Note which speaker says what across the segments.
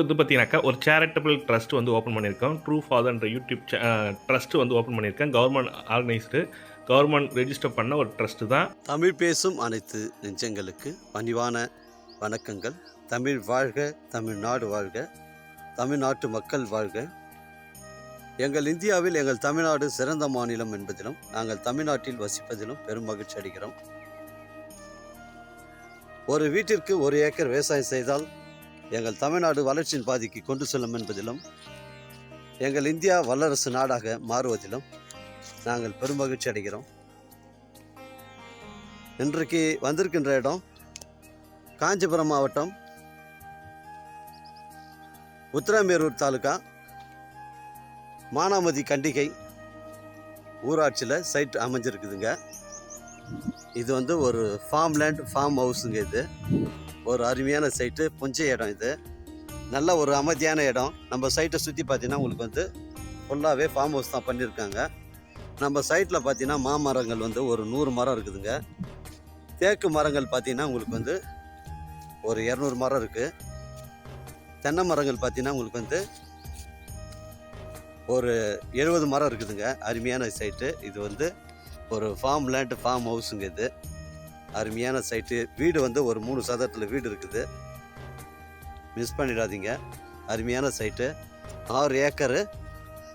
Speaker 1: வந்து பார்த்தீங்கன்னாக்கா ஒரு சேரிட்டபிள் ட்ரஸ்ட் வந்து ஓப்பன் பண்ணியிருக்கோம். ட்ரூ ஃபாதர்ன்ற யூடியூப் ட்ரஸ்ட் வந்து ஓப்பன் பண்ணியிருக்கேன். கவர்மெண்ட் ஆர்கனைஸ்டு கவர்மெண்ட் ரெஜிஸ்டர் பண்ண ஒரு ட்ரஸ்ட் தான்.
Speaker 2: தமிழ் பேசும் அனைத்து நெஞ்சங்களுக்கு பணிவான வணக்கங்கள். தமிழ் வாழ்க தமிழ்நாடு வாழ்க தமிழ்நாட்டு மக்கள் வாழ்க. எங்கள் இந்தியாவில் எங்கள் தமிழ்நாடு சிறந்த மாநிலம் என்பதிலும் நாங்கள் தமிழ்நாட்டில் வசிப்பதிலும் பெரும் மகிழ்ச்சி அடைகிறோம். ஒரு வீட்டிற்கு ஒரு ஏக்கர் விவசாயம் செய்தால் எங்கள் தமிழ்நாடு வளர்ச்சியின் பாதிக்கு கொண்டு செல்லும் என்பதிலும் எங்கள் இந்தியா வல்லரசு நாடாக மாறுவதிலும் நாங்கள் பெருமகிழ்ச்சி அடைகிறோம். இன்றைக்கு வந்திருக்கின்ற இடம் காஞ்சிபுரம் மாவட்டம் உத்தரமேரூர் தாலுகா மானாமதி கண்டிகை ஊராட்சியில் சைட் அமைஞ்சிருக்குதுங்க. இது வந்து ஒரு ஃபார்ம் லேண்ட் ஃபார்ம் ஹவுஸுங்க இது. ஒரு அருமையான சைட்டு புஞ்ச இடம் இது. நல்ல ஒரு அமைதியான இடம். நம்ம சைட்டை சுற்றி பார்த்தீங்கன்னா உங்களுக்கு வந்து ஃபுல்லாகவே ஃபார்ம் ஹவுஸ் தான் பண்ணியிருக்காங்க நம்ம சைட்டில் பார்த்தீங்கன்னா மாமரங்கள் வந்து ஒரு நூறு மரம் இருக்குதுங்க. தேக்கு மரங்கள் பார்த்தீங்கன்னா உங்களுக்கு வந்து ஒரு இரநூறு மரம் இருக்குது தென்னை மரங்கள் பார்த்தீங்கன்னா உங்களுக்கு வந்து ஒரு எழுபது மரம் இருக்குதுங்க. அருமையான சைட்டு இது வந்து ஒரு ஃபார்ம் லேண்டு ஃபார்ம் ஹவுஸுங்க இது. அருமையான சைட்டு வீடு வந்து ஒரு மூணு சதத்தில் வீடு இருக்குது. மிஸ் பண்ணிடாதீங்க. அருமையான சைட்டு ஆறு ஏக்கரு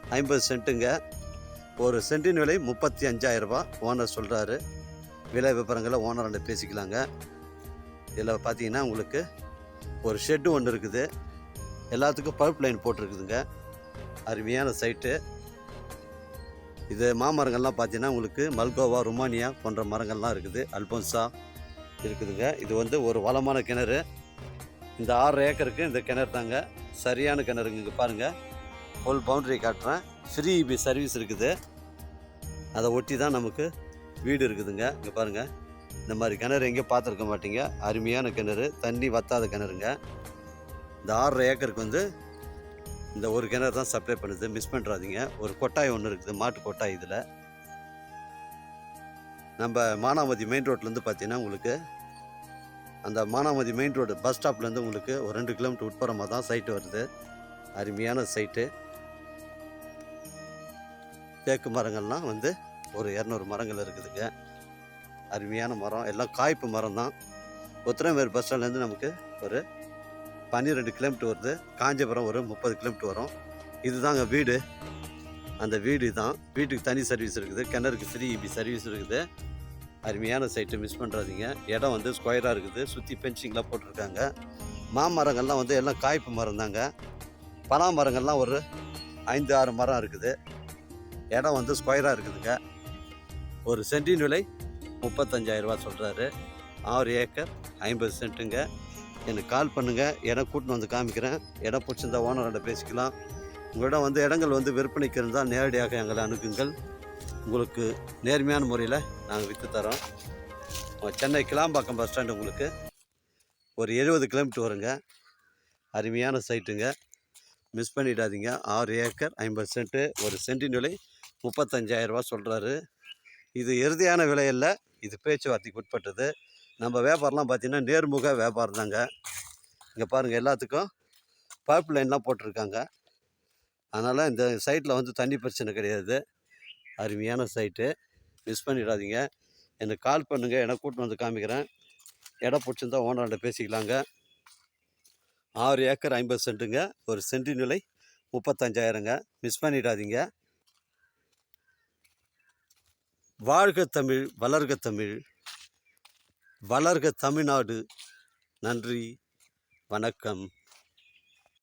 Speaker 2: ஐம்பது சென்ட்டுங்க. ஒரு சென்டின் விலை முப்பத்தி அஞ்சாயிரரூபா ஓனர் சொல்கிறாரு விலை விவரங்களை ஓனர்கிட்ட பேசிக்கலாங்க. இதில் பார்த்தீங்கன்னா உங்களுக்கு ஒரு ஷெட்டு ஒன்று இருக்குது. எல்லாத்துக்கும் பைப் லைன் போட்டிருக்குதுங்க. அருமையான சைட்டு இது மாமரங்கள்லாம் பார்த்தீங்கன்னா உங்களுக்கு மல்கோவா ருமானியா போன்ற மரங்கள்லாம் இருக்குது. அல்போன்சா இருக்குதுங்க. இது வந்து ஒரு வளமான கிணறு. இந்த ஆறு ஏக்கருக்கு இந்த கிணறு தாங்க. சரியான கிணறுங்க. இங்கே பாருங்கள் ஃபுல் பவுண்டரி காட்டுறேன். ஃப்ரீ இபி சர்வீஸ் இருக்குது. அதை ஒட்டி தான் நமக்கு வீடு இருக்குதுங்க. இங்கே பாருங்கள் இந்த மாதிரி கிணறு எங்கேயும் பார்த்துருக்க மாட்டீங்க. அருமையான கிணறு. தண்ணி வத்தாத கிணறுங்க. இந்த ஆறரை ஏக்கருக்கு வந்து இந்த ஒரு கிணறு தான் சப்ளை பண்ணுது. மிஸ் பண்ணுறாதீங்க ஒரு கொட்டாய் ஒன்று இருக்குது. மாட்டு கொட்டாய் இதில். நம்ம மானாமதி மெயின் ரோட்லேருந்து பார்த்தீங்கன்னா உங்களுக்கு அந்த மானாமதி மெயின் ரோடு பஸ் ஸ்டாப்லேருந்து உங்களுக்கு ஒரு ரெண்டு கிலோமீட்டர் உட்புறமாக தான் சைட்டு வருது. அருமையான சைட்டு தேக்கு மரங்கள்லாம் வந்து ஒரு இரநூறு மரங்கள் இருக்குதுங்க. அருமையான மரம். எல்லாம் காய்ப்பு மரம் தான் உத்திரமேர் பஸ் ஸ்டாண்ட்லேருந்து நமக்கு ஒரு பன்னிரெண்டு கிலோமீட்டர் வருது. காஞ்சிபுரம் ஒரு முப்பது கிலோமீட்டர் வரும். இதுதாங்க வீடு. அந்த வீடு தான். வீட்டுக்கு தனி சர்வீஸ் இருக்குது. கிணறுக்கு ஃப்ரீ இபி சர்வீஸ் இருக்குது. அருமையான சைட்டு. மிஸ் பண்ணுறாதீங்க இடம் வந்து ஸ்கொயராக இருக்குது. சுற்றி பென்சிங்லாம் போட்டிருக்காங்க. மாமரங்கள்லாம் வந்து எல்லாம் காய்ப்பு மரம் தாங்க. பலா மரங்கள்லாம் ஒரு ஐந்து ஆறு மரம் இருக்குது. இடம் வந்து ஸ்கொயராக இருக்குதுங்க. ஒரு சென்டின் விலை முப்பத்தஞ்சாயிரரூபா சொல்கிறாரு ஆறு ஏக்கர் ஐம்பது சென்ட்டுங்க. எனக்கு கால் பண்ணுங்கள் இடம் கூட்டின்னு வந்து காமிக்கிறேன். இடம் பிடிச்சிருந்தா ஓனரோட பேசிக்கலாம். உங்களிடம் வந்து இடங்கள் வந்து விற்பனைக்கு இருந்தால் நேரடியாக எங்களை அணுகுங்கள். உங்களுக்கு நேர்மையான முறையில் நாங்கள் விற்று தரோம். சென்னை கிளாம்பாக்கம் பஸ் ஸ்டாண்டு உங்களுக்கு ஒரு எழுபது கிலோமீட்டர் வருங்க. அருமையான சைட்டுங்க. மிஸ் பண்ணிடாதீங்க. ஆறு ஏக்கர் ஐம்பது சென்ட்டு ஒரு சென்டின் விலை முப்பத்தஞ்சாயிரரூபா சொல்கிறாரு இது இறுதியான விலை இது பேச்சுவார்த்தைக்கு உட்பட்டது. நம்ம வியாபாரம்லாம் பார்த்திங்கன்னா நேர்முக வியாபாரம் தாங்க இங்கே பாருங்கள் எல்லாத்துக்கும் பைப் லைன்லாம் போட்டிருக்காங்க. அதனால் இந்த சைட்டில் வந்து தண்ணி பிரச்சனை கிடையாது. அருமையான சைட்டு மிஸ் பண்ணிடாதீங்க. எனக்கு கால் பண்ணுங்கள் இடம் கூட்டின்னு வந்து காமிக்கிறேன். இடம் பிடிச்சிருந்தா ஓனர்கிட்ட பேசிக்கலாங்க. ஆறு ஏக்கர் ஐம்பது சென்ட்டுங்க. ஒரு சென்டின் விலை முப்பத்தஞ்சாயிரங்க. மிஸ் பண்ணிடாதீங்க. வாழ்க தமிழ் வளர்க தமிழ். வளர்க தமிழ்நாடு. நன்றி. வணக்கம்.